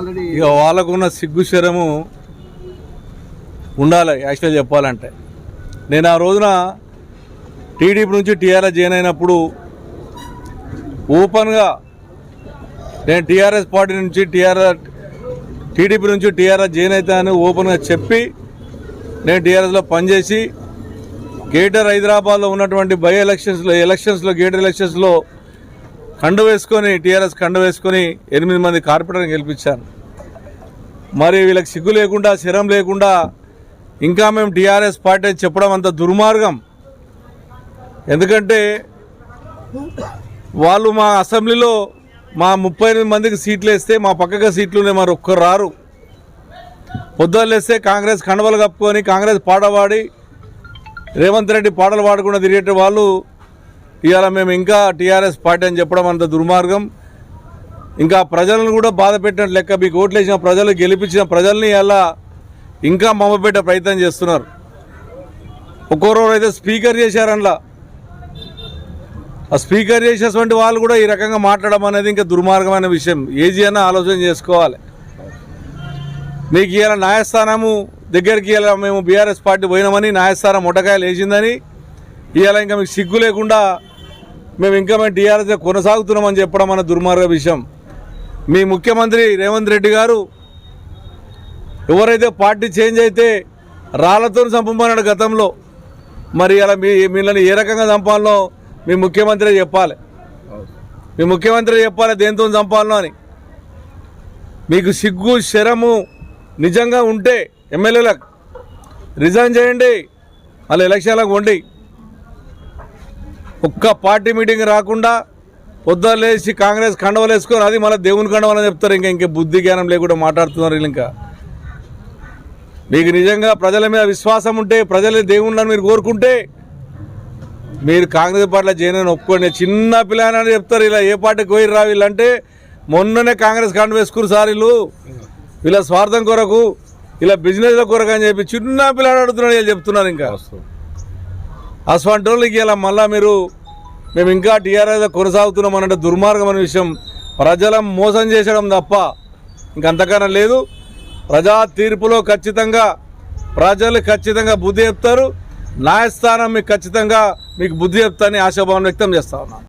Already ఇక వాళ్ళకున్న సిగ్గు శరము ఉండాలి యాక్చువల్గా చెప్పాలంటే. నేను ఆ రోజున టీడీపీ నుంచి టీఆర్ఎస్ జాయిన్ అయినప్పుడు ఓపెన్గా నేను టీఆర్ఎస్ పార్టీ నుంచి టీఆర్ఎస్ టీడీపీ నుంచి టీఆర్ఎస్ జాయిన్ అవుతానని ఓపెన్గా చెప్పి నేను టీఆర్ఎస్లో పనిచేసి గ్రేటర్ హైదరాబాద్లో ఉన్నటువంటి బై ఎలక్షన్స్లో ఎలక్షన్స్లో గ్రేటర్ ఎలక్షన్స్లో కండు వేసుకొని టీఆర్ఎస్ కండు వేసుకొని ఎనిమిది మంది కార్పొరేటర్ని గెలిపించాను. మరి వీళ్ళకి సిగ్గు లేకుండా శరం లేకుండా ఇంకా మేము టీఆర్ఎస్ పార్టీ అని చెప్పడం అంత దుర్మార్గం. ఎందుకంటే వాళ్ళు మా అసెంబ్లీలో మా ముప్పై ఎనిమిది మందికి సీట్లు వేస్తే మా పక్కగా సీట్లు మరి ఒక్కరు రారు. పొద్దున్న కాంగ్రెస్ కండవలు కప్పుకొని కాంగ్రెస్ పాట పాడి రేవంత్ రెడ్డి పాటలు పాడకుండా తిరిగేట వాళ్ళు ఇవాళ మేము ఇంకా టీఆర్ఎస్ పార్టీ అని చెప్పడం అంత దుర్మార్గం. ఇంకా ప్రజలను కూడా బాధ పెట్టినట్టు లెక్క మీకు ఓట్లేసిన ప్రజలు గెలిపించిన ప్రజల్ని ఎలా ఇంకా మమ్మపెట్టే ప్రయత్నం చేస్తున్నారు. ఒక్కొక్కరు అయితే స్పీకర్ చేశారనలా. ఆ స్పీకర్ చేసేటువంటి వాళ్ళు కూడా ఈ రకంగా మాట్లాడడం అనేది ఇంకా దుర్మార్గమైన విషయం. ఏజీ అన్న ఆలోచన చేసుకోవాలి. మీకు ఇలా న్యాయస్థానము దగ్గరికి ఇలా మేము బీఆర్ఎస్ పార్టీ పోయినామని న్యాయస్థానం ముట్టకాయలు వేసిందని ఇవాళ ఇంకా మీకు సిగ్గు లేకుండా మేము ఇంకా మేము టీఆర్ఎస్ కొనసాగుతున్నామని చెప్పడం అన్న దుర్మార్గ విషయం. మీ ముఖ్యమంత్రి రేవంత్ రెడ్డి గారు ఎవరైతే పార్టీ చేంజ్ అయితే రాళ్ళతో చంపమన్నాడు గతంలో. మరి అలా మీ వీళ్ళని ఏ రకంగా చంపాలనో మీ ముఖ్యమంత్రి చెప్పాలి. మీ ముఖ్యమంత్రి చెప్పాలి దేంతో చంపాలనో అని. మీకు సిగ్గు శరము నిజంగా ఉంటే ఎమ్మెల్యేలకు రిజైన్ చేయండి. అలా ఎలక్షన్లకు వండి ఒక్క పార్టీ మీటింగ్ రాకుండా పొద్దున లేచి కాంగ్రెస్ కండవలు వేసుకొని అది మళ్ళీ దేవుని కండవలని చెప్తారు. ఇంకా ఇంకా బుద్ధి జ్ఞానం లేకుండా మాట్లాడుతున్నారు వీళ్ళు ఇంకా. మీకు నిజంగా ప్రజల మీద విశ్వాసం ఉంటే ప్రజల దేవుళ్ళని మీరు కోరుకుంటే మీరు కాంగ్రెస్ పార్టీలో చేయనని ఒప్పుకోండి చిన్న పిల్లని చెప్తారు. ఇలా ఏ పార్టీకి పోయి రా వీళ్ళంటే మొన్ననే కాంగ్రెస్ కండ వేసుకురు సార్ వీళ్ళు. వీళ్ళ స్వార్థం కొరకు ఇలా బిజినెస్ల కొరకు అని చెప్పి చిన్న పిల్లాడు అడుగుతున్నాడు వీళ్ళు చెప్తున్నారు ఇంకా. అటువంటి వాళ్ళకి ఇలా మళ్ళా మీరు మేము ఇంకా టీఆర్ఎస్ కొనసాగుతున్నాం అన్నట్టు అనే విషయం ప్రజల మోసం చేసడం తప్ప ఇంకంతకన్నా లేదు. ప్రజా తీర్పులో ఖచ్చితంగా ప్రజలు ఖచ్చితంగా బుద్ధి చెప్తారు. న్యాయస్థానం మీకు ఖచ్చితంగా మీకు బుద్ధి చెప్తారని ఆశాభావం వ్యక్తం చేస్తా ఉన్నాను.